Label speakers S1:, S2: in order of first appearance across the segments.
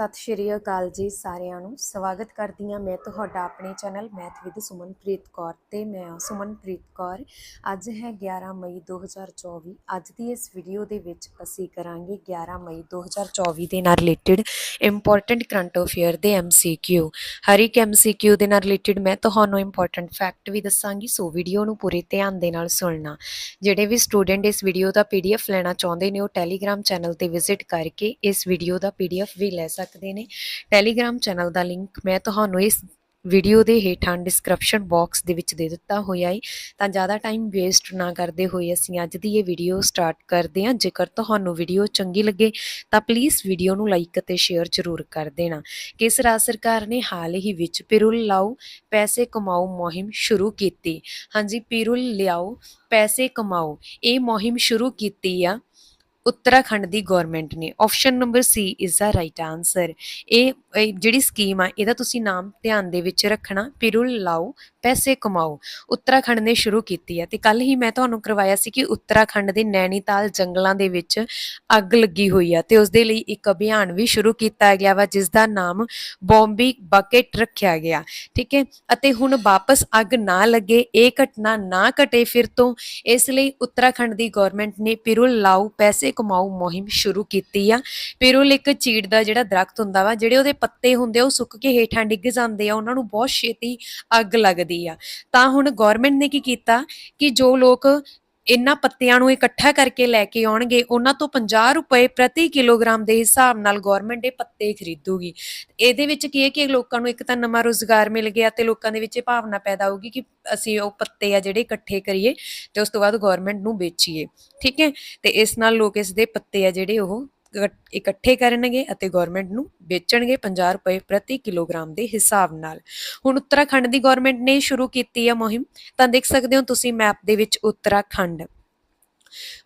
S1: ਸਤਿ ਸ਼੍ਰੀ ਅਕਾਲ ਜੀ ਸਾਰਿਆਂ ਨੂੰ। ਸਵਾਗਤ ਕਰਦੀ ਹਾਂ ਮੈਂ ਤੁਹਾਡਾ ਆਪਣੇ channel math with Sumanpreet Kaur ਤੇ ਮੈਂ ਹਾਂ ਸੁਮਨਪ੍ਰੀਤ ਕੌਰ। ਅੱਜ ਹੈ 11 ਮਈ 2024 ਅੱਜ ਦੀ ਇਸ ਵੀਡੀਓ ਦੇ ਵਿੱਚ ਅਸੀਂ ਕਰਾਂਗੇ 11 ਮਈ 2024 ਦੇ ਨਾਲ ਰਿਲੇਟਡ ਇੰਪੋਰਟੈਂਟ ਕਰੰਟ ਅਫੇਅਰ ਦੇ ਐਮਸੀਕਿਊ ਹਰ ਇੱਕ ਐਮਸੀਕਿਊ ਦੇ ਨਾਲ ਰਿਲੇਟਡ ਮੈਂ ਤੁਹਾਨੂੰ ਇੰਪੋਰਟੈਂਟ ਫੈਕਟ ਵੀ ਦੱਸਾਂਗੀ, ਸੋ ਵੀਡੀਓ ਨੂੰ ਪੂਰੇ ਧਿਆਨ ਦੇ ਨਾਲ ਸੁਣਨਾ। ਜਿਹੜੇ ਵੀ ਸਟੂਡੈਂਟ ਇਸ ਵੀਡੀਓ ਦਾ ਪੀਡੀਐਫ ਲੈਣਾ ਚਾਹੁੰਦੇ ਨੇ, ਉਹ ਟੈਲੀਗ੍ਰam ਚੈਨਲ ਤੇ ਵਿਜ਼ਿਟ ਕਰਕੇ ਇਸ ਵੀਡੀਓ ਦਾ ਪੀਡੀਐਫ ਵੀ ਲੈ ਸਕਦੇ ਸਕਦੇ ਨੇ। ਟੈਲੀਗ੍ਰam ਚੈਨਲ ਦਾ ਲਿੰਕ ਮੈਂ ਤੁਹਾਨੂੰ ਇਸ ਵੀਡੀਓ ਦੇ ਹੇਠਾਂ ਡਿਸਕ੍ਰਿਪਸ਼ਨ ਬਾਕਸ ਦੇ ਵਿੱਚ ਦੇ ਦਿੱਤਾ ਹੋਇਆ ਹੈ ਤਾਂ ਜ਼ਿਆਦਾ ਟਾਈਮ ਵੇਸਟ ਨਾ ਕਰਦੇ ਹੋਏ ਅਸੀਂ ਅੱਜ ਦੀ ਇਹ ਵੀਡੀਓ ਸਟਾਰਟ ਕਰਦੇ ਹਾਂ। ਜੇਕਰ ਤੁਹਾਨੂੰ ਵੀਡੀਓ ਚੰਗੀ ਲੱਗੇ, ਤਾਂ ਪਲੀਜ਼ ਵੀਡੀਓ ਨੂੰ ਲਾਈਕ ਅਤੇ ਸ਼ੇਅਰ ਜ਼ਰੂਰ ਕਰ ਦੇਣਾ। ਕਿਸ ਰਾਜ ਸਰਕਾਰ ਨੇ ਹਾਲ ਹੀ ਵਿੱਚ ਪਿਰੁਲ ਲਾਓ, ਪੈਸੇ ਕਮਾਓ ਮੁਹਿੰਮ ਸ਼ੁਰੂ ਕੀਤੀ। ਹਾਂਜੀ, ਪਿਰੁਲ ਲਿਆਓ, ਪੈਸੇ ਕਮਾਓ। ਇਹ ਮੁਹਿੰਮ ਸ਼ੁਰੂ ਕੀਤੀ ਆ। ਉੱਤਰਾਖੰਡ ਦੀ ਗਵਰਨਮੈਂਟ ਨੇ। Option number C is the right answer ਇਹ ਇਹ ਜਿਹੜੀ ਸਕੀਮ ਆ, ਇਹਦਾ ਤੁਸੀਂ ਨਾਮ ਧਿਆਨ ਦੇ ਵਿੱਚ ਰੱਖਣਾ। ਪਿਰੁਲ ਲਾਓ ਪੈਸੇ ਕਮਾਓ। ਉੱਤਰਾਖੰਡ ਨੇ ਸ਼ੁਰੂ ਕੀਤੀ ਹੈ ਤੇ ਕੱਲ ਹੀ ਮੈਂ ਤੁਹਾਨੂੰ ਕਰਵਾਇਆ ਸੀ ਕਿ ਉੱਤਰਾਖੰਡ ਦੇ ਨੈਣੀਤਾਲ ਜੰਗਲਾਂ ਦੇ ਵਿੱਚ ਅੱਗ ਲੱਗੀ ਹੋਈ ਆ ਤੇ ਉਸ ਦੇ ਲਈ ਇੱਕ ਅਭਿਆਨ ਵੀ ਸ਼ੁਰੂ ਕੀਤਾ ਗਿਆ ਵਾ ਜਿਸ ਦਾ ਨਾਮ ਬੌਂਬੀ ਬਕਟ ਰੱਖਿਆ ਗਿਆ। ਠੀਕ ਹੈ? ਅਤੇ ਹੁਣ ਵਾਪਸ ਅੱਗ ਨਾ ਲੱਗੇ, ਇਹ ਘਟਨਾ ਨਾ ਘਟੇ, ਫਿਰ ਤੋਂ ਇਸ ਲਈ ਉੱਤਰਾਖੰਡ ਦੀ ਗਵਰਨਮੈਂਟ ਨੇ ਪਿਰੁਲ ਲਾਓ, ਪੈਸੇ ਕਮਾਓ ਮੁਹਿੰਮ ਸ਼ੁਰੂ ਕੀਤੀ ਆ। ਪਿਰੁਲ ਇੱਕ ਚੀੜ ਦਾ ਜਿਹੜਾ ਦਰਖਤ ਹੁੰਦਾ ਵਾ, ਜਿਹੜੇ ਉਹਦੇ ਪੱਤੇ ਹੁੰਦੇ ਆ, ਉਹ ਸੁੱਕ ਕੇ ਹੇਠਾਂ ਡਿੱਗ ਜਾਂਦੇ ਆ, ਉਹਨਾਂ ਨੂੰ ਬਹੁਤ ਛੇਤੀ ਅੱਗ ਲੱਗਦੀ ਆ। ਤਾਂ ਹੁਣ ਗਵਰਨਮੈਂਟ ਨੇ ਕੀ ਕੀਤਾ ਕਿ ਜੋ ਲੋਕ ਇਹਨਾਂ ਪੱਤਿਆਂ ਨੂੰ ਇਕੱਠਾ ਕਰਕੇ ਲੈ ਕੇ ਆਉਣਗੇ, ਉਹਨਾਂ ਤੋਂ 50 ਰੁਪਏ ਪ੍ਰਤੀ ਕਿਲੋਗ੍ਰਾਮ ਦੇ ਹਿਸਾਬ ਨਾਲ ਗਵਰਨਮੈਂਟ ਇਹ ਪੱਤੇ ਖਰੀਦੂਗੀ। ਇਹਦੇ ਵਿੱਚ ਕੀ ਹੈ ਕਿ ਲੋਕਾਂ ਨੂੰ ਇੱਕ ਤਾਂ ਨਵਾਂ ਰੋਜ਼ਗਾਰ ਮਿਲ ਗਿਆ ਤੇ ਲੋਕਾਂ ਦੇ ਵਿੱਚ ਇਹ ਭਾਵਨਾ ਪੈਦਾ ਹੋਊਗੀ ਕਿ ਅਸੀਂ ਉਹ ਪੱਤੇ ਆ ਜਿਹੜੇ ਇਕੱਠੇ ਕਰੀਏ ਤੇ ਉਸ ਤੋਂ ਬਾਅਦ ਗਵਰਨਮੈਂਟ ਨੂੰ ਵੇਚੀਏ। ਠੀਕ ਹੈ? ਤੇ ਇਸ ਨਾਲ ਲੋਕ ਇਸ ਦੇ ਪੱਤੇ ਆ ਜਿਹੜੇ ਉਹ ਇਕੱਠੇ ਕਰਨਗੇ ਅਤੇ ਗਵਰਨਮੈਂਟ ਨੂੰ ਵੇਚਣਗੇ 50 ਰੁਪਏ ਪ੍ਰਤੀ ਕਿਲੋਗ੍ਰਾਮ ਦੇ ਹਿਸਾਬ ਨਾਲ। ਹੁਣ ਉੱਤਰਾਖੰਡ ਦੀ ਗਵਰਨਮੈਂਟ ਨੇ ਸ਼ੁਰੂ ਕੀਤੀ ਹੈ ਮੁਹਿੰਮ। ਤਾਂ ਦੇਖ ਸਕਦੇ ਹੋ ਤੁਸੀਂ ਮੈਪ ਦੇ ਵਿੱਚ ਉੱਤਰਾਖੰਡ।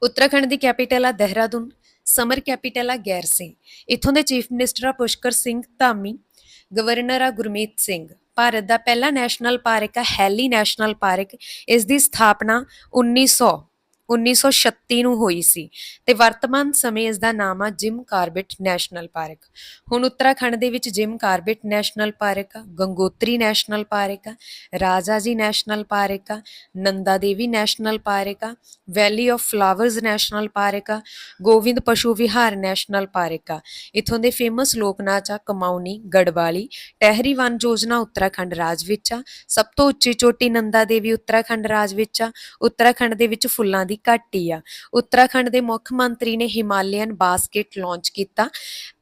S1: ਉੱਤਰਾਖੰਡ ਦੀ ਕੈਪੀਟਲ ਆ ਦੇਹਰਾਦੂਨ ਸਮਰ ਕੈਪੀਟਲ ਆ ਗੈਰ ਸਿੰਘ। ਇੱਥੋਂ ਦੇ ਚੀਫ ਮਿਨਿਸਟਰ ਆ ਪੁਸ਼ਕਰ ਸਿੰਘ ਧਾਮੀ ਗਵਰਨਰ ਆ ਗੁਰਮੀਤ ਸਿੰਘ। ਭਾਰਤ ਦਾ ਪਹਿਲਾ ਨੈਸ਼ਨਲ ਪਾਰਕ ਆ ਹੈਲੀ ਨੈਸ਼ਨਲ ਪਾਰਕ ਇਸ ਦੀ ਸਥਾਪਨਾ 1900 1936 ਨੂੰ ਹੋਈ ਸੀ ਤੇ ਵਰਤਮਾਨ ਸਮੇਂ ਇਸ ਦਾ ਨਾਮ ਆ ਜਿਮ ਕਾਰਬਿਟ ਨੈਸ਼ਨਲ ਪਾਰਕ। ਹੁਣ ਉੱਤਰਾਖੰਡ ਦੇ ਵਿੱਚ ਜਿਮ ਕਾਰਬਿਟ ਨੈਸ਼ਨਲ ਪਾਰਕ ਆ, Gangotri national park Rajaji national park ਆ, ਨੰਦਾ ਦੇਵੀ ਨੈਸ਼ਨਲ ਪਾਰਕ ਆ, valley of flowers national park ਆ, ਗੋਵਿੰਦ ਪਸ਼ੂ ਵਿਹਾਰ ਨੈਸ਼ਨਲ ਪਾਰਕ ਆ। ਇਥੋਂ ਦੇ ਫੇਮਸ ਲੋਕ ਨਾਚ ਆ, ਕਮਾਉਣੀ, ਗੜਵਾਲੀ, ਟਹਿਰੀ ਵਨ ਯੋਜਨਾ ਉੱਤਰਾਖੰਡ ਰਾਜ ਵਿੱਚ ਆ, ਸਭ ਤੋਂ ਉੱਚੀ ਚੋਟੀ ਨੰਦਾ ਦੇਵੀ ਉੱਤਰਾਖੰਡ ਰਾਜ ਵਿੱਚ ਆ, ਉੱਤਰਾਖੰਡ ਦੇ ਵਿੱਚ ਫੁੱਲਾਂ ਦੀ ਘਾਟੀ ਆ। ਉੱਤਰਾਖੰਡ ਦੇ ਮੁੱਖ ਮੰਤਰੀ ਨੇ ਹਿਮਾਲਯਨ ਬਾਸਕਟ ਲਾਂਚ ਕੀਤਾ।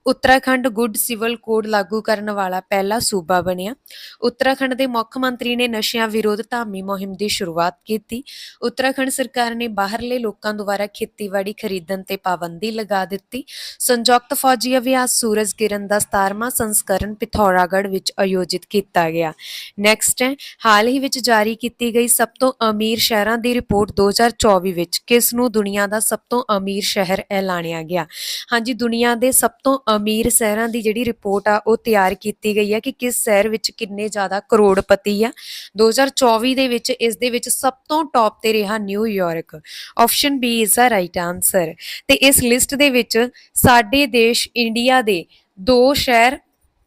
S1: ਉੱਤਰਾਖੰਡ ਗੁੱਡ ਸਿਵਲ ਕੋਡ ਲਾਗੂ ਕਰਨ ਵਾਲਾ ਪਹਿਲਾ ਸੂਬਾ ਬਣਿਆ। ਉੱਤਰਾਖੰਡ ਦੇ ਮੁੱਖ ਮੰਤਰੀ ਨੇ ਨਸ਼ਿਆਂ ਵਿਰੋਧ ਧਾਮੀ ਮੁਹਿੰਮ ਦੀ ਸ਼ੁਰੂਆਤ ਕੀਤੀ। ਉੱਤਰਾਖੰਡ ਸਰਕਾਰ ਨੇ ਬਾਹਰਲੇ ਲੋਕਾਂ ਦੁਆਰਾ ਖੇਤੀਬਾੜੀ ਖਰੀਦਣ ਤੇ ਪਾਬੰਦੀ ਲਗਾ ਦਿੱਤੀ। ਸੰਯੁਕਤ ਫੌਜੀ ਅਭਿਆਸ ਸੂਰਜ ਕਿਰਨ ਦਾ 17ਵਾਂ ਸੰਸਕਰਨ ਪਿਥੌਰਾਗੜ੍ਹ ਵਿੱਚ ਆਯੋਜਿਤ ਕੀਤਾ ਗਿਆ। ਨੈਕਸਟ ਹੈ, ਹਾਲ ਹੀ ਵਿੱਚ ਜਾਰੀ ਕੀਤੀ ਗਈ ਸਭ ਤੋਂ ਅਮੀਰ ਸ਼ਹਿਰਾਂ ਦੀ ਰਿਪੋਰਟ 2024 ਵਿੱਚ, ਕਿਸ ਨੂੰ ਦੁਨੀਆ ਦਾ ਸਭ ਤੋਂ ਅਮੀਰ ਸ਼ਹਿਰ ਐਲਾਨਿਆ ਗਿਆ? ਹਾਂਜੀ, ਦੁਨੀਆ ਦੇ ਸਭ ਤੋਂ ਅਮੀਰ ਸ਼ਹਿਰਾਂ ਦੀ ਜਿਹੜੀ ਰਿਪੋਰਟ ਆ, ਉਹ ਤਿਆਰ ਕੀਤੀ ਗਈ ਹੈ ਕਿ ਕਿਸ ਸ਼ਹਿਰ ਵਿੱਚ ਕਿੰਨੇ ਜ਼ਿਆਦਾ ਕਰੋੜਪਤੀ ਆ। 2024 ਦੇ ਵਿੱਚ ਇਸ ਦੇ ਵਿੱਚ ਸਭ ਤੋਂ ਟੌਪ ਤੇ ਰਿਹਾ New York option B is the right answer ਤੇ ਇਸ ਲਿਸਟ ਦੇ ਵਿੱਚ ਸਾਡੇ ਦੇਸ਼ ਇੰਡੀਆ ਦੇ ਦੋ ਸ਼ਹਿਰ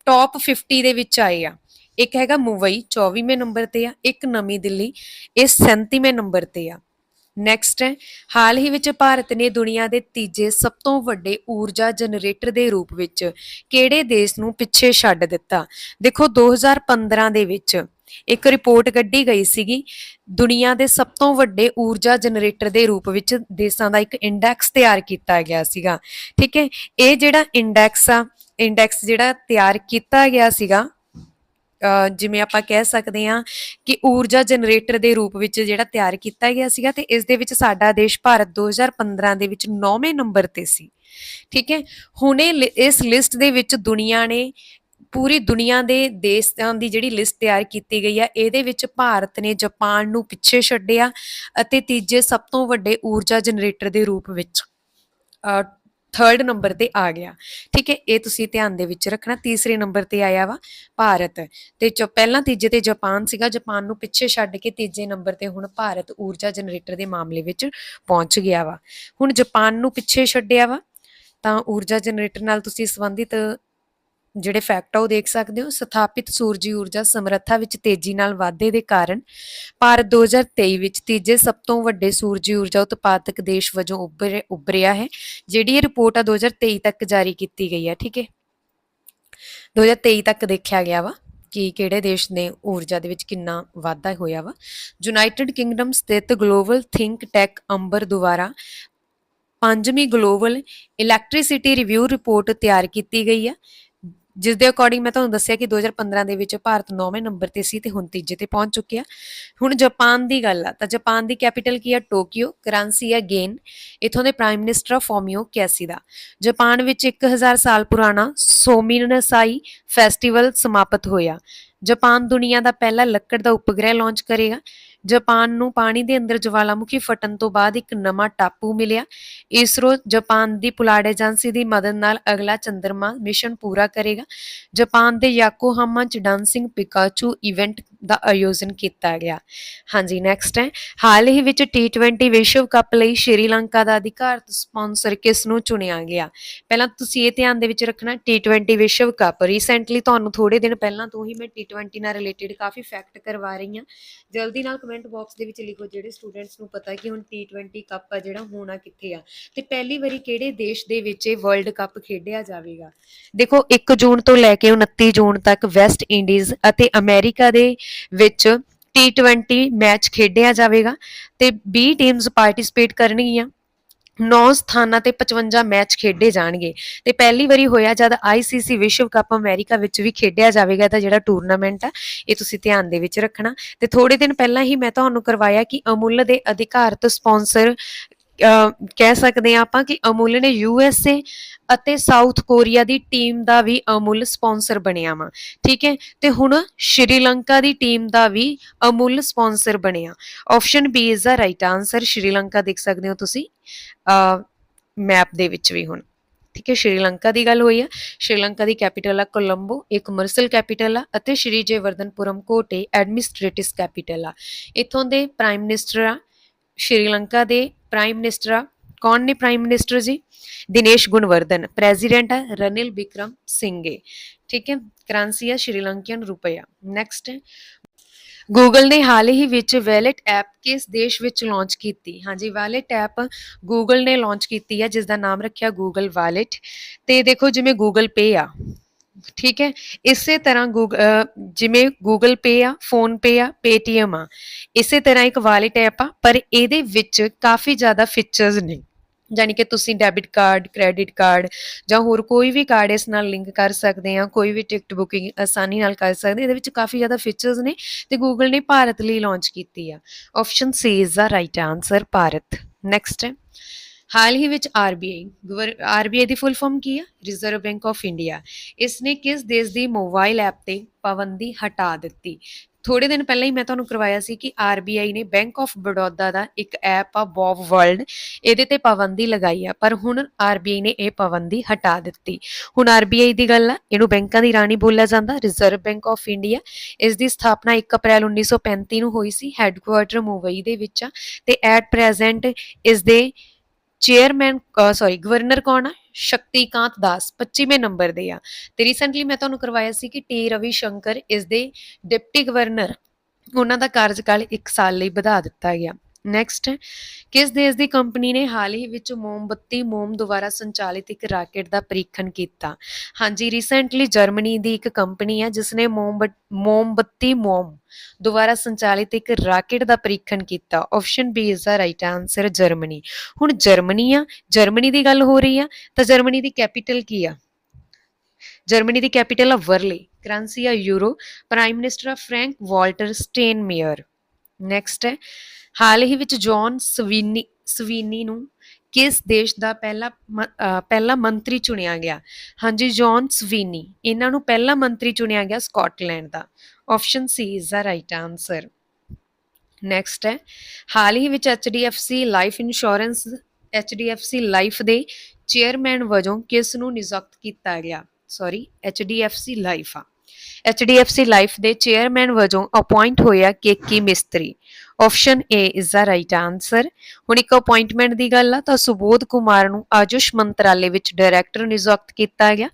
S1: ਟੌਪ 50 ਦੇ ਵਿੱਚ ਆਏ ਆ। ਇੱਕ ਹੈਗਾ ਮੁੰਬਈ 24ਵੇਂ ਨੰਬਰ ਤੇ ਆ, ਇੱਕ ਨਵੀਂ ਦਿੱਲੀ ਇਹ 37ਵੇਂ ਨੰਬਰ ਤੇ ਆ। ਨੈਕਸਟ ਹੈ ਹਾਲ ਹੀ ਵਿੱਚ ਭਾਰਤ ਨੇ ਦੁਨੀਆ ਦੇ ਤੀਜੇ ਸਭ ਤੋਂ ਵੱਡੇ ਊਰਜਾ ਜਨਰੇਟਰ ਦੇ ਰੂਪ ਵਿੱਚ ਕਿਹੜੇ ਦੇਸ਼ ਨੂੰ ਪਿੱਛੇ ਛੱਡ ਦਿੱਤਾ? ਦੇਖੋ 2015 ਦੇ ਵਿੱਚ ਇੱਕ ਰਿਪੋਰਟ ਕੱਢੀ ਗਈ ਸੀਗੀ, ਦੁਨੀਆ ਦੇ ਸਭ ਤੋਂ ਵੱਡੇ ਊਰਜਾ ਜਨਰੇਟਰ ਦੇ ਰੂਪ ਵਿੱਚ ਦੇਸ਼ਾਂ ਦਾ ਇੱਕ ਇੰਡੈਕਸ ਤਿਆਰ ਕੀਤਾ ਗਿਆ ਸੀਗਾ। ਠੀਕ ਹੈ, ਇਹ ਜਿਹੜਾ ਇੰਡੈਕਸ ਆ ਇੰਡੈਕਸ ਜਿਹੜਾ ਤਿਆਰ ਕੀਤਾ ਗਿਆ ਸੀਗਾ ਜਿਵੇਂ ਆਪਾਂ ਕਹਿ ਸਕਦੇ ਹਾਂ ਕਿ ਊਰਜਾ ਜਨਰੇਟਰ ਦੇ ਰੂਪ ਵਿੱਚ ਜਿਹੜਾ ਤਿਆਰ ਕੀਤਾ ਗਿਆ ਸੀਗਾ ਤੇ ਇਸ ਦੇ ਵਿੱਚ ਸਾਡਾ ਦੇਸ਼ ਭਾਰਤ 2015 ਦੇ ਵਿੱਚ 9ਵੇਂ ਨੰਬਰ ਤੇ ਸੀ। ਠੀਕ ਹੈ? ਹੁਣੇ ਇਸ ਲਿਸਟ ਦੇ ਵਿੱਚ ਦੁਨੀਆ ਨੇ ਪੂਰੀ ਦੁਨੀਆ ਦੇ ਦੇਸ਼ਾਂ ਦੀ ਜਿਹੜੀ ਲਿਸਟ ਤਿਆਰ ਕੀਤੀ ਗਈ ਆ, ਇਹਦੇ ਵਿੱਚ ਭਾਰਤ ਨੇ ਜਾਪਾਨ ਨੂੰ ਪਿੱਛੇ ਛੱਡਿਆ ਅਤੇ ਤੀਜੇ ਸਭ ਤੋਂ ਵੱਡੇ ਊਰਜਾ ਜਨਰੇਟਰ ਦੇ ਰੂਪ ਵਿੱਚ। ਥਰਡ ਨੰਬਰ ਤੇ ਆ ਗਿਆ। ਠੀਕ ਹੈ, ਇਹ ਤੁਸੀਂ ਧਿਆਨ ਦੇ ਵਿੱਚ ਰੱਖਣਾ। ਤੀਸਰੇ ਨੰਬਰ ਤੇ ਆਇਆ ਵਾ, ਭਾਰਤ। ਤੇ ਚ ਪਹਿਲਾਂ ਤੀਜੇ ਤੇ ਜਾਪਾਨ ਸੀਗਾ, ਜਾਪਾਨ ਨੂੰ ਪਿੱਛੇ ਛੱਡ ਕੇ ਤੀਜੇ ਨੰਬਰ ਤੇ ਹੁਣ ਭਾਰਤ ਊਰਜਾ ਜਨਰੇਟਰ ਦੇ ਮਾਮਲੇ ਵਿੱਚ ਪਹੁੰਚ ਗਿਆ ਵਾ। ਹੁਣ ਜਾਪਾਨ ਨੂੰ ਪਿੱਛੇ ਛੱਡਿਆ ਵਾ, ਤਾਂ ਊਰਜਾ ਜਨਰੇਟਰ ਨਾਲ ਤੁਸੀਂ ਸੰਬੰਧਿਤ ਜਿਹੜੇ ਫੈਕਟ ਆ ਉਹ ਦੇਖ ਸਕਦੇ ਹੋ। ਸਥਾਪਿਤ ਸੂਰਜੀ ਊਰਜਾ ਸਮਰੱਥਾ ਵਿੱਚ ਤੇਜ਼ੀ ਨਾਲ ਵਾਧੇ ਦੇ ਕਾਰਨ ਭਾਰਤ 2023 ਵਿੱਚ ਤੀਜੇ ਸਭ ਤੋਂ ਵੱਡੇ ਸੂਰਜੀ ਊਰਜਾ ਉਤਪਾਦਕ ਦੇਸ਼ ਵਜੋਂ ਉੱਭਰਿਆ ਹੈ, ਜਿਹੜੀ ਇਹ ਰਿਪੋਰਟ ਆ 2023 ਤੱਕ ਜਾਰੀ ਕੀਤੀ ਗਈ ਹੈ ਠੀਕ ਹੈ? 2023 ਤੱਕ ਦੇਖਿਆ ਗਿਆ ਵਾ ਕਿ ਕਿਹੜੇ ਦੇਸ਼ ਨੇ ਊਰਜਾ ਦੇ ਵਿੱਚ ਕਿੰਨਾ ਵਾਧਾ ਹੋਇਆ ਵਾ। ਯੂਨਾਈਟਿਡ ਕਿੰਗਡਮ ਸਥਿਤ ਗਲੋਬਲ ਥਿੰਕ ਟੈਕ ਅੰਬਰ ਦੁਆਰਾ ਪੰਜਵੀਂ ਗਲੋਬਲ ਇਲੈਕਟ੍ਰਿਸਿਟੀ ਰਿਵਿਊ ਰਿਪੋਰਟ ਤਿਆਰ ਕੀਤੀ ਗਈ ਹੈ ਜਿਸ ਦੇ ਅਕੋਰਡਿੰਗ ਮੈਂ ਤੁਹਾਨੂੰ ਦੱਸਿਆ ਕਿ 2015 ਦੇ ਵਿੱਚ ਭਾਰਤ 9ਵੇਂ ਨੰਬਰ ਤੇ ਸੀ ਤੇ ਹੁਣ ਤੀਜੇ ਤੇ ਪਹੁੰਚ ਚੁੱਕਿਆ। ਹੁਣ ਜਾਪਾਨ ਦੀ ਗੱਲ ਆ, ਤਾਂ ਜਾਪਾਨ ਦੀ ਕੈਪੀਟਲ ਕੀ ਆ? ਟੋਕੀਓ, ਕਰੰਸੀ ਆ, ਗੇਨ। ਇਥੋਂ ਦੇ prime minister Fumio Kishida Japan ਵਿੱਚ 1000 ਸਾਲ ਪੁਰਾਣਾ ਸੋਮਿਨਸਾਈ ਫੈਸਟੀਵਲ ਸਮਾਪਤ ਹੋਇਆ। ਜਾਪਾਨ ਦੁਨੀਆ ਦਾ ਪਹਿਲਾ ਲੱਕੜ ਦਾ ਉਪਗ੍ਰਹਿ ਲਾਂਚ ਕਰੇਗਾ। ਜਾਪਾਨ ਨੂੰ ਪਾਣੀ ਦੇ ਅੰਦਰ ਜਵਾਲਾਮੁਖੀ ਫਟਣ ਤੋਂ ਬਾਅਦ ਇੱਕ ਨਵਾਂ ਟਾਪੂ ਮਿਲਿਆ। ਇਸਰੋ ਜਾਪਾਨ ਦੀ ਪੁਲਾੜ ਏਜੰਸੀ ਦੀ ਮਦਦ ਨਾਲ ਅਗਲਾ ਚੰਦਰਮਾ ਮਿਸ਼ਨ ਪੂਰਾ ਕਰੇਗਾ। ਜਾਪਾਨ ਦੇ ਯਾਕੋਹਾਮਾ ਚ ਡਾਂਸਿੰਗ ਪਿਕਾਚੂ ਇਵੈਂਟ ਦਾ ਆਯੋਜਨ ਕੀਤਾ ਗਿਆ। ਹਾਂਜੀ ਨੈਕਸਟ ਹੈ। ਹਾਲ ਹੀ ਵਿੱਚ T20 ਵਿਸ਼ਵ ਕੱਪ ਲਈ ਸ਼੍ਰੀਲੰਕਾ ਦਾ ਅਧਿਕਾਰਤ ਸਪਾਂਸਰ ਕਿਸ ਨੂੰ ਚੁਣਿਆ ਗਿਆ? ਪਹਿਲਾਂ ਤੁਸੀਂ ਇਹ ਧਿਆਨ ਦੇ ਵਿੱਚ ਰੱਖਣਾ T20 ਵਿਸ਼ਵ ਕੱਪ। ਰੀਸੈਂਟਲੀ ਤੁਹਾਨੂੰ ਥੋੜੇ ਦਿਨ ਪਹਿਲਾਂ ਤੋਂ ਹੀ ਮੈਂ T20 ਨਾਲ ਰਿਲੇਟਡ ਕਾਫੀ ਫੈਕਟ ਕਰਵਾ ਰਹੀ ਹਾਂ। ਜਲਦੀ ਨਾਲ ਕਮੈਂਟ ਬਾਕਸ ਦੇ ਵਿੱਚ ਲਿਖੋ ਜਿਹੜੇ ਸਟੂਡੈਂਟਸ ਨੂੰ ਪਤਾ ਕਿ ਹੁਣ T20 ਕੱਪ ਆ ਜਿਹੜਾ ਹੋਣਾ ਕਿੱਥੇ ਆ। ਤੇ ਪਹਿਲੀ ਵਾਰੀ ਕਿਹੜੇ ਦੇਸ਼ ਦੇ ਵਿੱਚ ਇਹ ਵਰਲਡ ਕੱਪ ਖੇਡਿਆ ਜਾਵੇਗਾ? ਦੇਖੋ 1 ਜੂਨ ਤੋਂ ਲੈ ਕੇ 29 ਜੂਨ ਤੱਕ ਵੈਸਟ ਇੰਡੀਜ਼ ਅਤੇ ਅਮਰੀਕਾ ਦੇ ਵਿੱਚ T20 ਮੈਚ ਖੇਡਿਆ ਜਾਵੇਗਾ ਤੇ 20 ਟੀਮਸ ਪਾਰਟਿਸਿਪੇਟ ਕਰਨਗੀਆਂ। 9 ਸਥਾਨਾਂ ਤੇ 55 ਮੈਚ ਖੇਡੇ ਜਾਣਗੇ। ਤੇ ਪਹਿਲੀ ਵਾਰੀ ਹੋਇਆ ਜਦ ICC ਵਿਸ਼ਵ ਕੱਪ ਅਮਰੀਕਾ ਵਿੱਚ ਵੀ ਖੇਡਿਆ ਜਾਵੇਗਾ ਤਾਂ ਜਿਹੜਾ ਟੂਰਨਾਮੈਂਟ ਆ, ਇਹ ਤੁਸੀਂ ਧਿਆਨ ਦੇ ਵਿੱਚ ਰੱਖਣਾ। ਤੇ ਥੋੜੇ ਦਿਨ ਪਹਿਲਾਂ ਹੀ ਮੈਂ ਤੁਹਾਨੂੰ ਕਰਵਾਇਆ ਕਿ ਅਮੁੱਲ ਦੇ ਅਧਿਕਾਰਤ ਸਪਾਂਸਰ ਕਹਿ ਸਕਦੇ ਆ ਆਪਾਂ ਕਿ ਅਮੁੱਲ ਨੇ ਯੂਐਸਏ ਅਤੇ ਸਾਊਥ ਕੋਰੀਆ ਦੀ ਟੀਮ ਦਾ ਵੀ ਅਮੁੱਲ ਸਪਾਂਸਰ ਬਣਿਆ ਵਾ, ਠੀਕ ਹੈ? ਤੇ ਹੁਣ ਸ਼੍ਰੀਲੰਕਾ ਦੀ ਟੀਮ ਦਾ ਵੀ ਅਮੁੱਲ ਸਪਾਂਸਰ ਬਣਿਆ। Option B is the right answer Sri Lanka ਦੇਖ ਸਕਦੇ ਹੋ ਤੁਸੀਂ ਮੈਪ ਦੇ ਵਿੱਚ ਵੀ ਹੁਣ, ਠੀਕ ਹੈ? ਸ਼੍ਰੀਲੰਕਾ ਦੀ ਗੱਲ ਹੋਈ ਆ। ਸ਼੍ਰੀਲੰਕਾ ਦੀ ਕੈਪੀਟਲ ਆ ਕੋਲੰਬੋ ਇਹ ਕਮਰਸ਼ੀਅਲ ਕੈਪੀਟਲ ਆ ਅਤੇ ਸ਼੍ਰੀ ਜੇਵਰਧਨਪੁਰਮ ਕੋਟੇ ਐਡਮਿਨਿਸਟ੍ਰੇਟਿਵ ਕੈਪੀਟਲ ਆ। ਇਥੋਂ ਦੇ ਪ੍ਰਾਈਮ ਮਿਨਿਸਟਰ ਆ ਸ਼੍ਰੀਲੰਕਾ ਦੇ ਪ੍ਰਾਈਮ ਮਿਨਿਸਟਰ ਆ। ਕੌਣ ਨੇ ਪ੍ਰਾਈਮ ਮਿਨਿਸਟਰ ਜੀ? ਦਿਨੇਸ਼ ਗੁਣਵਰਧਨ ਪ੍ਰੈਜ਼ੀਡੈਂਟ ਹੈ ਰਨਿਲ ਵਿਕਰਮ ਸਿੰਘੇ ਠੀਕ ਹੈ, ਕਰੰਸੀ ਹੈ ਸ਼੍ਰੀਲੰਕੀਅਨ ਰੁਪਇਆ ਨੈਕਸਟ ਹੈ ਗੂਗਲ ਨੇ ਹਾਲ ਹੀ ਵਿੱਚ ਵੈਲਟ ਐਪ ਕਿਸ ਦੇਸ਼ ਵਿੱਚ ਲਾਂਚ ਕੀਤੀ? ਹਾਂਜੀ ਵੈਲਟ ਐਪ ਗੂਗਲ ਨੇ ਲਾਂਚ ਕੀਤੀ ਹੈ ਜਿਸ ਦਾ ਨਾਮ ਰੱਖਿਆ ਗੂਗਲ ਵਾਲਟ ਤੇ ਦੇਖੋ, ਜਿਵੇਂ ਗੂਗਲ ਪੇ ਆ ਠੀਕ ਹੈ? ਇਸੇ ਤਰ੍ਹਾਂ ਗੂਗ- ਜਿਵੇਂ ਗੂਗਲ ਪੇ ਆ ਫੋਨ ਪੇ ਆ ਪੇਟੀਐਮ ਆ, ਇਸੇ ਤਰ੍ਹਾਂ ਇੱਕ ਵਾਲਟ ਐਪ ਆ, ਪਰ ਇਹਦੇ ਵਿੱਚ ਕਾਫੀ ਜ਼ਿਆਦਾ ਫੀਚਰਸ ਨੇ। ਯਾਨੀ ਕਿ ਤੁਸੀਂ ਡੈਬਿਟ ਕਾਰਡ ਕ੍ਰੈਡਿਟ ਕਾਰਡ ਜਾਂ ਹੋਰ ਕੋਈ ਵੀ ਕਾਰਡ ਇਸ ਨਾਲ ਲਿੰਕ ਕਰ ਸਕਦੇ ਆ, ਕੋਈ ਵੀ ਟਿਕਟ ਬੁਕਿੰਗ ਆਸਾਨੀ ਨਾਲ ਕਰ ਸਕਦੇ ਇਹਦੇ ਵਿੱਚ ਕਾਫੀ ਜ਼ਿਆਦਾ ਫੀਚਰਸ ਨੇ ਤੇ ਗੂਗਲ ਨੇ ਭਾਰਤ ਲਈ ਲਾਂਚ ਕੀਤੀ ਆ। Option C is the right answer Bharat. Next ਹੈ। ਹਾਲ ਹੀ ਵਿੱਚ ਆਰਬੀਆਈ ਆਰਬੀਆਈ ਦੀ ਫੁੱਲ ਫਾਰਮ ਕੀ ਹੈ ਰਿਜ਼ਰਵ ਬੈਂਕ ਆਫ ਇੰਡੀਆ ਇਸ ਨੇ ਕਿਸ ਦੇਸ਼ ਦੀ ਮੋਬਾਈਲ ਐਪ ਤੇ ਪਾਬੰਦੀ ਹਟਾ ਦਿੱਤੀ? ਥੋੜੇ ਦਿਨ ਪਹਿਲਾਂ ਹੀ ਮੈਂ ਤੁਹਾਨੂੰ ਕਰਵਾਇਆ ਸੀ ਕਿ ਆਰਬੀਆਈ ਨੇ ਬੈਂਕ ਆਫ ਬੜੌਦਾ ਦਾ ਇੱਕ ਐਪ ਆ ਬੌਬ ਵਰਲਡ ਇਹਦੇ ਤੇ ਪਾਬੰਦੀ ਲਗਾਈ ਆ, ਪਰ ਹੁਣ ਆਰਬੀਆਈ ਨੇ ਇਹ ਪਾਬੰਦੀ ਹਟਾ ਦਿੱਤੀ। ਹੁਣ ਆਰਬੀਆਈ ਦੀ ਗੱਲ ਆ, ਇਹਨੂੰ ਬੈਂਕਾਂ ਦੀ ਰਾਣੀ ਬੋਲਿਆ ਜਾਂਦਾ ਰਿਜ਼ਰਵ ਬੈਂਕ ਆਫ ਇੰਡੀਆ ਇਸ ਦੀ ਸਥਾਪਨਾ 1 ਅਪ੍ਰੈਲ 1935 ਨੂੰ ਹੋਈ ਸੀ ਹੈੱਡਕੁਆਰਟਰ ਮੁੰਬਈ ਦੇ ਵਿੱਚ ਆ, ਤੇ ਐਟ ਪ੍ਰੈਜ਼ੈਂਟ ਇਸ ਦੇ ਚੇਅਰਮੈਨ ਸੌਰੀ ਗਵਰਨਰ ਕੌਣ ਆ? ਸ਼ਕਤੀਕਾਂਤ ਦਾਸ 25ਵੇਂ ਨੰਬਰ ਦੇ ਆ। ਤੇ ਰੀਸੈਂਟਲੀ ਮੈਂ ਤੁਹਾਨੂੰ ਕਰਵਾਇਆ ਸੀ ਕਿ ਟੀ. ਰਵੀ ਸ਼ੰਕਰ ਇਸ ਦੇ ਡਿਪਟੀ ਗਵਰਨਰ ਉਹਨਾਂ ਦਾ ਕਾਰਜਕਾਲ 1 ਸਾਲ ਲਈ ਵਧਾ ਦਿੱਤਾ ਗਿਆ। ਨੈਕਸਟ ਕਿਸ ਦੇਸ਼ ਦੀ ਕੰਪਨੀ ਨੇ ਹਾਲ ਹੀ ਵਿੱਚ ਮੋਮਬੱਤੀ ਮੋਮ ਦੁਆਰਾ ਸੰਚਾਲਿਤ ਇੱਕ ਰਾਕੇਟ ਦਾ ਪਰੀਖਣ ਕੀਤਾ? ਹਾਂਜੀ ਰੀਸੈਂਟਲੀ ਜਰਮਨੀ ਦੀ ਇੱਕ ਕੰਪਨੀ ਹੈ ਜਿਸ ਨੇ ਮੋਮਬੱਤੀ ਮੋਮ ਦੁਆਰਾ ਸੰਚਾਲਿਤ ਇੱਕ ਰਾਕੇਟ ਦਾ ਪਰੀਖਣ ਕੀਤਾ। Option B is the right answer Germany ਹੁਣ ਜਰਮਨੀ ਆ ਜਰਮਨੀ ਦੀ ਗੱਲ ਹੋ ਰਹੀ ਆ, ਤਾਂ ਜਰਮਨੀ ਦੀ ਕੈਪੀਟਲ ਕੀ ਆ? ਜਰਮਨੀ ਦੀ ਕੈਪੀਟਲ ਆ ਵਰਲੇ ਕਰੰਸੀ ਆ ਯੂਰੋ ਪ੍ਰਾਈਮ ਮਿਨਿਸਟਰ ਆ ਫ੍ਰੈਂਕ ਵਾਲਟਰ ਸਟੇਨਮੇਅਰ ਨੈਕਸਟ ਹੈ। ਹਾਲ ਹੀ ਵਿੱਚ ਜੌਨ ਸਵੀਨੀ ਸਵੀਨੀ ਨੂੰ ਕਿਸ ਦੇਸ਼ ਦਾ ਪਹਿਲਾ ਪਹਿਲਾ ਮੰਤਰੀ ਚੁਣਿਆ ਗਿਆ? ਹਾਂਜੀ ਜੌਨ ਸਵੀਨੀ ਇਹਨਾਂ ਨੂੰ ਪਹਿਲਾ ਮੰਤਰੀ ਚੁਣਿਆ ਗਿਆ Scotland the. Option C is the right answer next ਹੈ। ਹਾਲ ਹੀ ਵਿੱਚ HDFC life insurance HDFC life ਦੇ ਚੇਅਰਮੈਨ ਵਜੋਂ ਕਿਸ ਨੂੰ ਨਿਯੁਕਤ ਕੀਤਾ ਗਿਆ? ਸੌਰੀ HDFC ਲਾਈਫ ਆ। HDFC ਲਾਈਫ ਦੇ ਚੇਅਰਮੈਨ ਵਜੋਂ ਅਪਾਇੰਟ ਹੋਇਆ Keki Mistry? Option A is the right answer ਹੁਣ ਇੱਕ ਅਪਾਇੰਟਮੈਂਟ ਦੀ ਗੱਲ ਆ, ਤਾਂ ਸੁਬੋਧ ਕੁਮਾਰ ਨੂੰ ਆਯੁਸ਼ ਮੰਤਰਾਲੇ ਵਿੱਚ ਡਾਇਰੈਕਟਰ ਨਿਯੁਕਤ ਕੀਤਾ ਗਿਆ।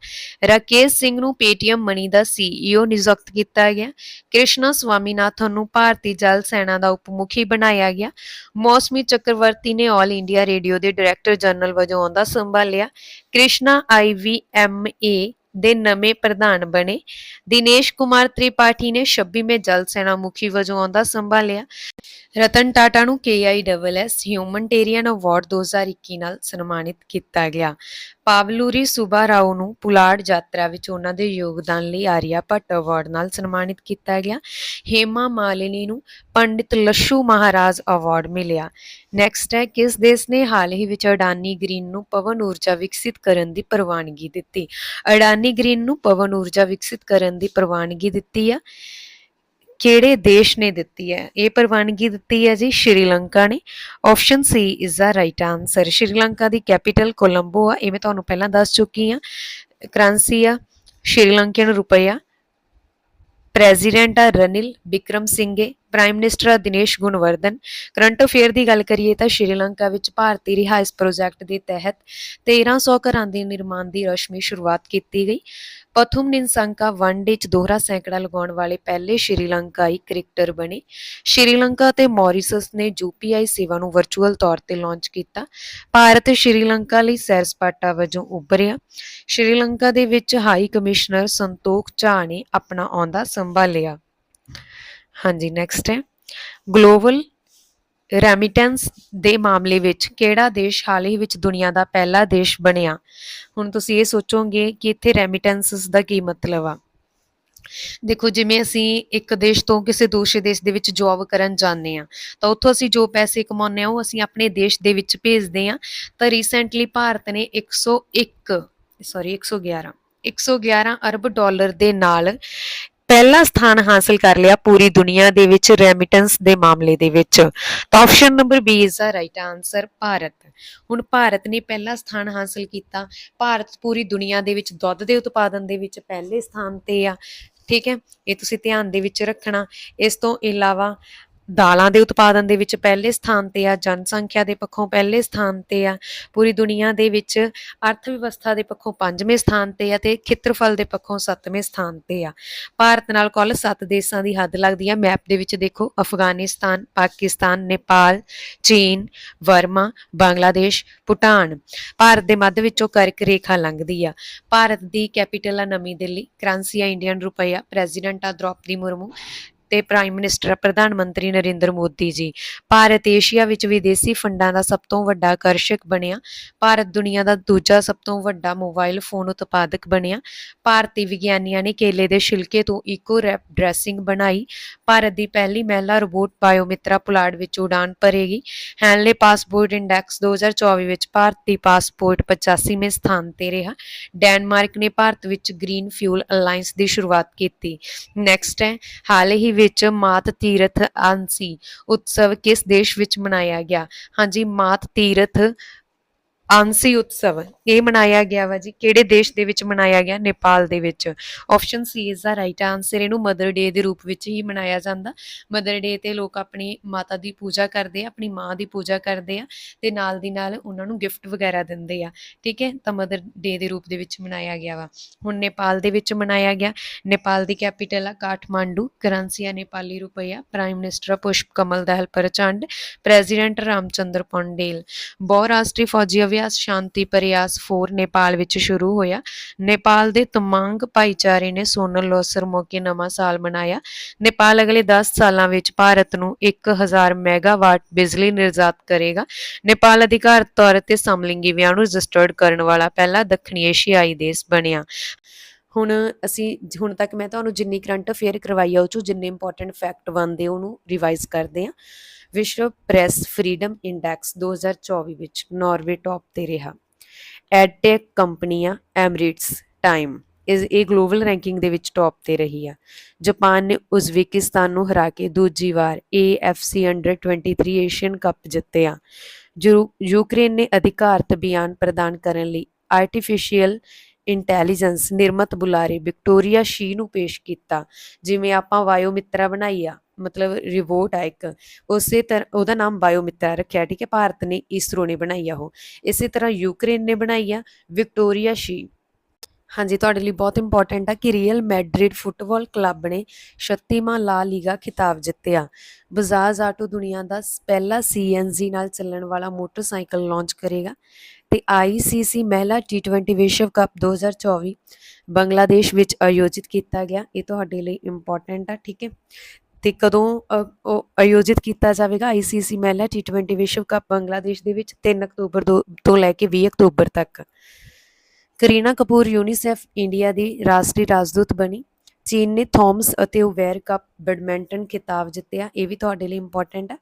S1: ਰਾਕੇਸ਼ ਸਿੰਘ ਨੂੰ ਪੇਟੀਐਮ ਮਨੀ ਦਾ CEO ਨਿਯੁਕਤ ਕੀਤਾ ਗਿਆ। ਕ੍ਰਿਸ਼ਨਾ ਸਵਾਮੀਨਾਥਨ ਨੂੰ ਭਾਰਤੀ ਜਲ ਸੈਨਾ ਦਾ ਉਪ ਮੁਖੀ ਬਣਾਇਆ ਗਿਆ। ਮੌਸਮੀ ਚੱਕਰਵਰਤੀ ਨੇ ਆਲ ਇੰਡੀਆ ਰੇਡੀਓ ਦੇ ਡਾਇਰੈਕਟਰ ਜਨਰਲ ਵਜੋਂ ਆਉਂਦਾ ਸੰਭਾਲਿਆ। ਕ੍ਰਿਸ਼ਨਾ ਆਈਵੀਐਮਏ ਦੇ ਨਵੇਂ ਪ੍ਰਧਾਨ ਬਣੇ। ਦਿਨੇਸ਼ ਕੁਮਾਰ ਤ੍ਰਿਪਾਠੀ ਨੇ 26ਵੇਂ ਜਲ ਸੈਨਾ ਮੁਖੀ ਵਜੋਂ ਆਉਂਦਾ ਸੰਭਾਲਿਆ। ਰਤਨ ਟਾਟਾ ਨੂੰ KISS ਹਿਊਮਨਟੇਰੀਅਨ ਅਵਾਰਡ 2021 ਨਾਲ ਸਨਮਾਨਿਤ ਕੀਤਾ ਗਿਆ। ਪਾਵਲੂਰੀ ਸੁਬਾ ਰਾਓ ਨੂੰ ਪੁਲਾੜ ਯਾਤਰਾ ਵਿੱਚ ਉਹਨਾਂ ਦੇ ਯੋਗਦਾਨ ਲਈ ਆਰੀਆ ਭੱਟ ਅਵਾਰਡ ਨਾਲ ਸਨਮਾਨਿਤ ਕੀਤਾ ਗਿਆ। ਹੇਮਾ ਮਾਲਿਨੀ ਨੂੰ ਪੰਡਿਤ ਲੱਸ਼ੂ ਮਹਾਰਾਜ ਅਵਾਰਡ ਮਿਲਿਆ। ਨੈਕਸਟ ਹੈ, ਕਿਸ ਦੇਸ਼ ਨੇ ਹਾਲ ਹੀ ਵਿੱਚ ਅਡਾਨੀ ਗ੍ਰੀਨ ਨੂੰ ਪਵਨ ਊਰਜਾ ਵਿਕਸਿਤ ਕਰਨ ਦੀ ਪ੍ਰਵਾਨਗੀ ਦਿੱਤੀ? ਅਡਾਨੀ ਗ੍ਰੀਨ ਨੂੰ ਪਵਨ ਊਰਜਾ ਵਿਕਸਿਤ ਕਰਨ ਦੀ ਪ੍ਰਵਾਨਗੀ ਦਿੱਤੀ ਆ। ਕਿਹੜੇ ਦੇਸ਼ ਨੇ ਦਿੱਤੀ ਹੈ? ਇਹ ਪ੍ਰਵਾਨਗੀ ਦਿੱਤੀ ਹੈ ਜੀ ਸ਼੍ਰੀਲੰਕਾ ਨੇ। Option C is the right answer Sri Lanka the capital Colombo ਆ। ਇਹ ਮੈਂ ਤੁਹਾਨੂੰ ਪਹਿਲਾਂ ਦੱਸ ਚੁੱਕੀ ਆ ਕਰੰਸੀ ਆ ਸ਼੍ਰੀਲੰਕਨ ਰੁਪਇਆ ਪ੍ਰੈਜ਼ੀਡੈਂਟ ਆ ਰਨਿਲ ਵਿਕਰਮ ਸਿੰਘੇ। ਪ੍ਰਾਈਮ ਮਿਨਿਸਟਰ ਆ ਦਿਨੇਸ਼ ਗੁਣਵਰਧਨ। ਕਰੰਟ ਅਫੇਅਰ ਦੀ ਗੱਲ ਕਰੀਏ ਤਾਂ ਸ਼੍ਰੀਲੰਕਾ ਵਿੱਚ ਭਾਰਤੀ ਰਿਹਾਇਸ਼ ਪ੍ਰੋਜੈਕਟ ਦੇ ਤਹਿਤ 1300 ਘਰਾਂ ਦੇ ਨਿਰਮਾਣ ਦੀ ਰਸਮੀ ਸ਼ੁਰੂਆਤ ਕੀਤੀ ਗਈ। ਪਥੁਮ ਨਿੰਸੰਕਾ ਵਨਡੇ 'ਚ ਦੋਹਰਾ ਸੈਂਕੜਾ ਲਗਾਉਣ ਵਾਲੇ ਪਹਿਲੇ ਸ਼੍ਰੀਲੰਕਾਈ ਕ੍ਰਿਕਟਰ ਬਣੇ। ਸ਼੍ਰੀਲੰਕਾ ਤੇ ਮੌਰੀਸ਼ਸ ਨੇ ਯੂਪੀਆਈ ਸੇਵਾ ਨੂੰ ਵਰਚੁਅਲ ਤੌਰ ਤੇ ਲਾਂਚ ਕੀਤਾ। ਭਾਰਤ ਸ਼੍ਰੀਲੰਕਾ ਲਈ ਸੈਰ ਸਪਾਟਾ ਵਜੋਂ ਉੱਭਰਿਆ। ਸ਼੍ਰੀਲੰਕਾ ਦੇ ਵਿੱਚ ਹਾਈ ਕਮਿਸ਼ਨਰ ਸੰਤੋਖ ਝਾ ਨੇ ਆਪਣਾ ਆਉਂਦਾ ਸੰਭਾਲਿਆ। ਹਾਂਜੀ ਨੈਕਸਟ ਹੈ। ਗਲੋਬਲ ਰੈਮਿਟੈਂਸ ਦੇ ਮਾਮਲੇ ਵਿੱਚ ਕਿਹੜਾ ਦੇਸ਼ ਹਾਲ ਹੀ ਵਿੱਚ ਦੁਨੀਆ ਦਾ ਪਹਿਲਾ ਦੇਸ਼ ਬਣਿਆ? ਹੁਣ ਤੁਸੀਂ ਇਹ ਸੋਚੋਗੇ ਕਿ ਇੱਥੇ ਰੈਮਿਟੈਂਸਸ ਦਾ ਕੀ ਮਤਲਬ ਆ? ਦੇਖੋ, ਜਿਵੇਂ ਅਸੀਂ ਇੱਕ ਦੇਸ਼ ਤੋਂ ਕਿਸੇ ਦੂਸਰੇ ਦੇਸ਼ ਦੇ ਵਿੱਚ ਜੌਬ ਕਰਨ ਜਾਂਦੇ ਆ ਤਾਂ ਉੱਥੋਂ ਅਸੀਂ ਜੋ ਪੈਸੇ ਕਮਾਉਂਦੇ ਆ ਉਹ ਅਸੀਂ ਆਪਣੇ ਦੇਸ਼ ਦੇ ਵਿੱਚ ਭੇਜਦੇ ਆ ਤਾਂ ਰੀਸੈਂਟਲੀ ਭਾਰਤ ਨੇ 101 ਸੌਰੀ 111 111 ਅਰਬ ਡਾਲਰ ਦੇ ਨਾਲ ਪਹਿਲਾ ਸਥਾਨ ਹਾਸਲ ਕਰ ਲਿਆ ਪੂਰੀ ਦੁਨੀਆ ਦੇ ਵਿੱਚ ਰੈਮਿਟੈਂਸ ਦੇ ਮਾਮਲੇ ਦੇ ਵਿੱਚ। ਤਾਂ option number B is the right answer Bharat. ਹੁਣ ਭਾਰਤ ਨੇ ਪਹਿਲਾ ਸਥਾਨ ਹਾਸਲ ਕੀਤਾ। ਭਾਰਤ ਪੂਰੀ ਦੁਨੀਆ ਦੇ ਵਿੱਚ ਦੁੱਧ ਦੇ ਉਤਪਾਦਨ ਦੇ ਵਿੱਚ ਪਹਿਲੇ ਸਥਾਨ ਤੇ ਆ। ਠੀਕ ਹੈ? ਇਹ ਤੁਸੀਂ ਧਿਆਨ ਦੇ ਵਿੱਚ ਰੱਖਣਾ। ਇਸ ਤੋਂ ਇਲਾਵਾ ਦਾਲਾਂ ਦੇ ਉਤਪਾਦਨ ਦੇ ਵਿੱਚ ਪਹਿਲੇ ਸਥਾਨ ਤੇ ਆ, ਜਨਸੰਖਿਆ ਦੇ ਪੱਖੋਂ ਪਹਿਲੇ ਸਥਾਨ ਤੇ ਆ, ਪੂਰੀ ਦੁਨੀਆ ਦੇ ਵਿੱਚ ਅਰਥ ਵਿਵਸਥਾ ਦੇ ਪੱਖੋਂ ਪੰਜਵੇਂ ਸਥਾਨ ਤੇ ਆ ਤੇ ਖੇਤਰਫਲ ਦੇ ਪੱਖੋਂ ਸੱਤਵੇਂ ਸਥਾਨ ਤੇ ਆ। ਭਾਰਤ ਨਾਲ ਕੁੱਲ 7 ਦੇਸ਼ਾਂ ਦੀ ਹੱਦ ਲੱਗਦੀ ਆ। ਮੈਪ ਦੇ ਵਿੱਚ ਦੇਖੋ, ਅਫਗਾਨਿਸਤਾਨ, ਪਾਕਿਸਤਾਨ, ਨੇਪਾਲ, ਚੀਨ, ਵਰਮਾ, ਬੰਗਲਾਦੇਸ਼, ਭੂਟਾਨ। ਭਾਰਤ ਦੇ ਮੱਧ ਵਿੱਚੋਂ ਕਰਕ ਰੇਖਾ ਲੰਘਦੀ ਆ। ਭਾਰਤ ਦੀ ਕੈਪੀਟਲ ਆ ਨਵੀਂ ਦਿੱਲੀ। ਕਰੰਸੀ ਆ ਇੰਡੀਅਨ ਰੁਪਈਆ। ਪ੍ਰੈਜ਼ੀਡੈਂਟ ਆ ਦ੍ਰੋਪਦੀ ਮੁਰਮੂ। ਤੇ ਪ੍ਰਾਈਮ ਮਿਨਿਸਟਰ ਪ੍ਰਧਾਨ ਮੰਤਰੀ ਨਰਿੰਦਰ ਮੋਦੀ ਜੀ, ਭਾਰਤ ਏਸ਼ੀਆ ਵਿੱਚ ਵਿਦੇਸ਼ੀ ਫੰਡਾਂ ਦਾ ਸਭ ਤੋਂ ਵੱਡਾ ਆਕਰਸ਼ਕ ਬਣਿਆ। ਭਾਰਤ ਦੁਨੀਆ ਦਾ ਦੂਜਾ ਸਭ ਤੋਂ ਵੱਡਾ ਮੋਬਾਈਲ ਫੋਨ ਉਤਪਾਦਕ ਬਣਿਆ। ਭਾਰਤੀ ਵਿਗਿਆਨੀਆਂ ਨੇ ਕੇਲੇ ਦੇ ਛਿਲਕੇ ਤੋਂ ਇਕੋ ਰੈਪ ਡਰੈਸਿੰਗ ਬਣਾਈ। ਭਾਰਤ ਦੀ ਪਹਿਲੀ ਮਹਿਲਾ ਰੋਬੋਟ ਬਾਇਓਮਿਤਰਾ ਪੁਲਾੜ ਵਿੱਚ ਉਡਾਨ ਭਰੇਗੀ। ਹੈਨਲੇ ਪਾਸਪੋਰਟ ਇੰਡੈਕਸ 2024 ਵਿੱਚ ਭਾਰਤੀ ਪਾਸਪੋਰਟ 85ਵੇਂ ਸਥਾਨ ਤੇ ਰਿਹਾ। ਡੈਨਮਾਰਕ ਨੇ ਭਾਰਤ ਵਿੱਚ ਗ੍ਰੀਨ ਫਿਊਲ ਅਲਾਈਅੰਸ ਦੀ ਸ਼ੁਰੂਆਤ ਕੀਤੀ। ਨੈਕਸਟ ਹੈ, ਹਾਲ ਹੀ ਵਿੱਚ ਮਾਤ ਤੀਰਥ ਆਂਸੀ ਉਤਸਵ ਕਿਸ ਦੇਸ਼ ਵਿੱਚ ਮਨਾਇਆ ਗਿਆ? ਹਾਂਜੀ ਮਾਤ ਤੀਰਥ ਆਂਸੀ ਉਤਸਵ, ਇਹ ਮਨਾਇਆ ਗਿਆ ਵਾ ਜੀ। ਕਿਹੜੇ ਦੇਸ਼ ਦੇ ਵਿੱਚ ਮਨਾਇਆ ਗਿਆ? ਨੇਪਾਲ ਦੇ ਵਿੱਚ। Option C is the right answer ਇਹਨੂੰ ਮਦਰ ਡੇ ਦੇ ਰੂਪ ਵਿੱਚ ਹੀ ਮਨਾਇਆ ਜਾਂਦਾ। ਮਦਰ ਡੇ ਤੇ ਲੋਕ ਆਪਣੀ ਮਾਤਾ ਦੀ ਪੂਜਾ ਕਰਦੇ ਆ, ਆਪਣੀ ਮਾਂ ਦੀ ਪੂਜਾ ਕਰਦੇ ਆ ਤੇ ਨਾਲ ਦੀ ਨਾਲ ਉਹਨਾਂ ਨੂੰ ਗਿਫਟ ਵਗੈਰਾ ਦਿੰਦੇ ਆ। ਠੀਕ ਹੈ? ਤਾਂ ਮਦਰ ਡੇ ਦੇ ਰੂਪ ਦੇ ਵਿੱਚ ਮਨਾਇਆ ਗਿਆ ਵਾ। ਹੁਣ ਨੇਪਾਲ ਦੇ ਵਿੱਚ ਮਨਾਇਆ ਗਿਆ। ਨੇਪਾਲ ਦੀ ਕੈਪੀਟਲ ਆ ਕਾਠਮਾਂਡੂ। ਕਰੰਸੀ ਆ ਨੇਪਾਲੀ ਰੁਪਈਆ prime minister Pushpa Kamal Dahal Prachanda president Ramchandra Paudel. ਬਹੁਰਾਸ਼ਟਰੀ ਫੌਜੀ ਅਭਿਆਸ ਸ਼ਾਂਤੀ ਪ੍ਰਯਾਸ 4 ਨੇਪਾਲ ਵਿੱਚ ਸ਼ੁਰੂ ਹੋਇਆ। ਨੇਪਾਲ ਦੇ ਤਮਾਂਗ ਭਾਈਚਾਰੇ ਨੇ ਸੋਨਲ ਲੋਸਰ ਮੌਕੇ ਨਵਾਂ ਸਾਲ ਮਨਾਇਆ। ਨੇਪਾਲ ਅਗਲੇ 10 ਸਾਲਾਂ ਵਿੱਚ ਭਾਰਤ ਨੂੰ 1000 ਮੈਗਾਵਾਟ ਬਿਜਲੀ ਨਿਰਯਾਤ ਕਰੇਗਾ। ਨੇਪਾਲ ਅਧਿਕਾਰਤ ਤੌਰ ਤੇ ਸਮਲਿੰਗੀ ਵਿਆਹ ਨੂੰ ਰਜਿਸਟਰਡ ਕਰਨ ਵਾਲਾ ਪਹਿਲਾ ਦੱਖਣੀ ਏਸ਼ੀਆਈ ਦੇਸ਼ ਬਣਿਆ। ਹੁਣ ਅਸੀਂ, ਹੁਣ ਤੱਕ ਮੈਂ ਤੁਹਾਨੂੰ ਜਿੰਨੀ ਕਰੰਟ ਅਫੇਅਰ ਕਰਵਾਈ ਆ, ਉਹ ਚੋਂ ਜਿੰਨੇ ਇੰਪੋਰਟੈਂਟ ਫੈਕਟ ਬਣਦੇ ਉਹਨੂੰ ਰਿਵਾਈਜ਼ ਕਰਦੇ ਆ। ਵਿਸ਼ਵ ਪ੍ਰੈਸ ਫਰੀडम ਇੰਡੈਕਸ 2024 ਵਿੱਚ ਨਾਰਵੇ ਟੌਪ ਤੇ ਰਿਹਾ। ਐਡਟੈਕ ਕੰਪਨੀਆਂ ਐਮਰਿਟਸ ਟਾਈਮ ਇਸ, ਇਹ ਗਲੋਬਲ ਰੈਂਕਿੰਗ ਦੇ ਵਿੱਚ ਟੌਪ ਤੇ ਰਹੀ ਆ। ਜਾਪਾਨ ਨੇ ਉਜ਼ਬੇਕਿਸਤਾਨ ਨੂੰ ਹਰਾ ਕੇ ਦੂਜੀ ਵਾਰ AFC ਅੰਡਰ 23 ਏਸ਼ੀਅਨ ਕੱਪ ਜਿੱਤਿਆ। ਯੂ- ਯੂਕਰੇਨ ਨੇ ਅਧਿਕਾਰਤ ਬਿਆਨ ਪ੍ਰਦਾਨ ਕਰਨ ਲਈ ਆਰਟੀਫੀਸ਼ੀਅਲ ਇੰਟੈਲੀਜੈਂਸ ਨਿਰਮਤ ਬੁਲਾਰੇ ਵਿਕਟੋਰੀਆ ਸ਼ੀ ਨੂੰ ਪੇਸ਼ ਕੀਤਾ, ਜਿਵੇਂ ਆਪਾਂ ਵਾਯੋ ਮਿੱਤਰਾ ਬਣਾਈ ਆ, ਮਤਲਬ ਰਿਵੋਟ ਆ ਇੱਕ, ਉਸੇ ਤਰ੍ਹਾਂ ਉਹਦਾ ਨਾਮ ਬਾਇਓ ਮਿੱਤਰਾ ਰੱਖਿਆ, ਠੀਕ ਹੈ, ਭਾਰਤ ਨੇ ਇਸਰੋ ਨੇ ਬਣਾਈ ਆ ਉਹ, ਇਸੇ ਤਰ੍ਹਾਂ ਯੂਕਰੇਨ ਨੇ ਬਣਾਈ ਆ, ਵਿਕਟੋਰੀਆ ਸ਼ੀ। ਹਾਂਜੀ, ਤੁਹਾਡੇ ਲਈ ਬਹੁਤ ਇੰਪੋਰਟੈਂਟ ਆ ਕਿ ਰੀਅਲ ਮੈਡਰਿਡ ਫੁੱਟਬਾਲ ਕਲੱਬ ਨੇ 36ਵਾਂ ਲਾ ਲੀਗਾ ਖਿਤਾਬ ਜਿੱਤਿਆ। ਬਜਾਜ ਆਟੋ ਦੁਨੀਆ ਦਾ ਸ- ਪਹਿਲਾ ਸੀਐਨਜੀ ਨਾਲ ਚੱਲਣ ਵਾਲਾ ਮੋਟਰਸਾਈਕਲ ਲਾਂਚ ਕਰੇਗਾ। ਤੇ ਆਈਸੀਸੀ ਮਹਿਲਾ ਟੀ20 ਵਿਸ਼ਵ ਕੱਪ 2024 ਬੰਗਲਾਦੇਸ਼ ਵਿੱਚ ਆਯੋਜਿਤ ਕੀਤਾ ਗਿਆ। ਇਹ ਤੁਹਾਡੇ ਲਈ ਇੰਪੋਰਟੈਂਟ ਆ, ਠੀਕ ਹੈ? ਤੇ ਕਦੋਂ ਆਯੋਜਿਤ ਕੀਤਾ ਜਾਵੇਗਾ ਆਈਸੀਸੀ ਮਹਿਲਾ ਟੀ20 ਵਿਸ਼ਵ ਕੱਪ ਬੰਗਲਾਦੇਸ਼ ਦੇ ਵਿੱਚ? 3 ਅਕਤੂਬਰ ਤੋਂ- ਤੋਂ ਲੈ ਕੇ 20 ਅਕਤੂਬਰ ਤੱਕ। ਕਰੀਨਾ ਕਪੂਰ ਯੂਨੀਸੈਫ ਇੰਡੀਆ ਦੀ ਰਾਸ਼ਟਰੀ ਰਾਜਦੂਤ ਬਣੀ। ਚੀਨ ਨੇ ਥੌਮਸ ਅਤੇ ਓਵੇਰ ਕੱਪ ਬੈਡਮਿੰਟਨ ਖਿਤਾਬ ਜਿੱਤਿਆ। ਇਹ ਵੀ ਤੁਹਾਡੇ ਲਈ ਇੰਪੋਰਟੈਂਟ ਹੈ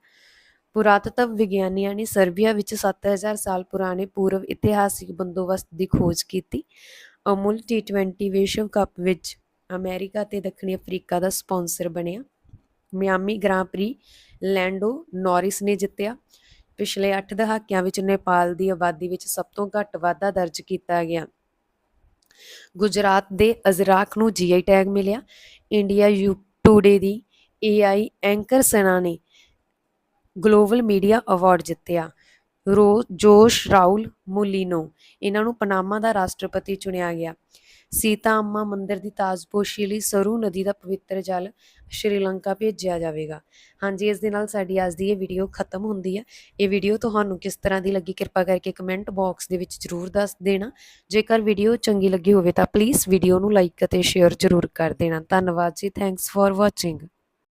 S1: ਪੁਰਾਤਤਵ ਵਿਗਿਆਨੀਆਂ ਨੇ ਸਰਬੀਆ ਵਿੱਚ 7000 ਸਾਲ ਪੁਰਾਣੇ ਪੂਰਵ ਇਤਿਹਾਸਿਕ ਬੰਦੋਬਸਤ ਦੀ ਖੋਜ ਕੀਤੀ। ਅਮੁਲ ਟੀ20 ਵਿਸ਼ਵ ਕੱਪ ਵਿੱਚ ਅਮਰੀਕਾ ਤੇ ਦੱਖਣੀ ਅਫਰੀਕਾ ਦਾ ਸਪਾਂਸਰ ਬਣਿਆ। Miami Grand Prix Lando Norris ਨੇ ਜਿੱਤਿਆ। ਪਿਛਲੇ 8 ਦਹਾਕਿਆਂ ਵਿੱਚ ਨੇਪਾਲ ਦੀ ਆਬਾਦੀ ਵਿੱਚ ਸਭ ਤੋਂ ਘੱਟ ਵਾਧਾ ਦਰਜ ਕੀਤਾ ਗਿਆ। ਗੁਜਰਾਤ ਦੇ ਅਜ਼ਰਾਕ ਨੂੰ ਜੀਆਈ ਟੈਗ ਮਿਲਿਆ। ਇੰਡੀਆ ਯੂ ਟੂਡੇ ਦੀ ਏਆਈ ਐਂਕਰ ਸੈਨਾ ਨੇ ਗਲੋਬਲ ਮੀਡੀਆ ਅਵਾਰਡ ਜਿੱਤਿਆ। ਰੋ, ਜੋਸ਼ ਰਾਉਲ ਮੁਲੀਨੋ, ਇਹਨਾਂ ਨੂੰ ਪਨਾਮਾ ਦਾ ਰਾਸ਼ਟਰਪਤੀ ਚੁਣਿਆ ਗਿਆ। ਸੀਤਾ ਅੰਮਾ ਮੰਦਿਰ ਦੀ ਤਾਜਪੋਸ਼ੀ ਲਈ ਸਰੂ ਨਦੀ ਦਾ ਪਵਿੱਤਰ ਜਲ ਸ਼੍ਰੀਲੰਕਾ ਭੇਜਿਆ ਜਾਵੇਗਾ। ਹਾਂਜੀ, ਇਸ ਦੇ ਨਾਲ ਸਾਡੀ ਅੱਜ ਦੀ ਇਹ ਵੀਡੀਓ ਖਤਮ ਹੁੰਦੀ ਹੈ। ਇਹ ਵੀਡੀਓ ਤੁਹਾਨੂੰ ਕਿਸ ਤਰ੍ਹਾਂ ਦੀ ਲੱਗੀ ਕਿਰਪਾ ਕਰਕੇ ਕਮੈਂਟ ਬਾਕਸ ਦੇ ਵਿੱਚ ਜਰੂਰ ਦੱਸ ਦੇਣਾ। ਜੇਕਰ ਵੀਡੀਓ ਚੰਗੀ ਲੱਗੀ ਹੋਵੇ ਤਾਂ ਪਲੀਜ਼ ਵੀਡੀਓ ਨੂੰ ਲਾਈਕ ਅਤੇ ਸ਼ੇਅਰ ਜਰੂਰ ਕਰ ਦੇਣਾ। ਧੰਨਵਾਦ ਜੀ ਥੈਂਕਸ ਫॉर ਵਾਚਿੰਗ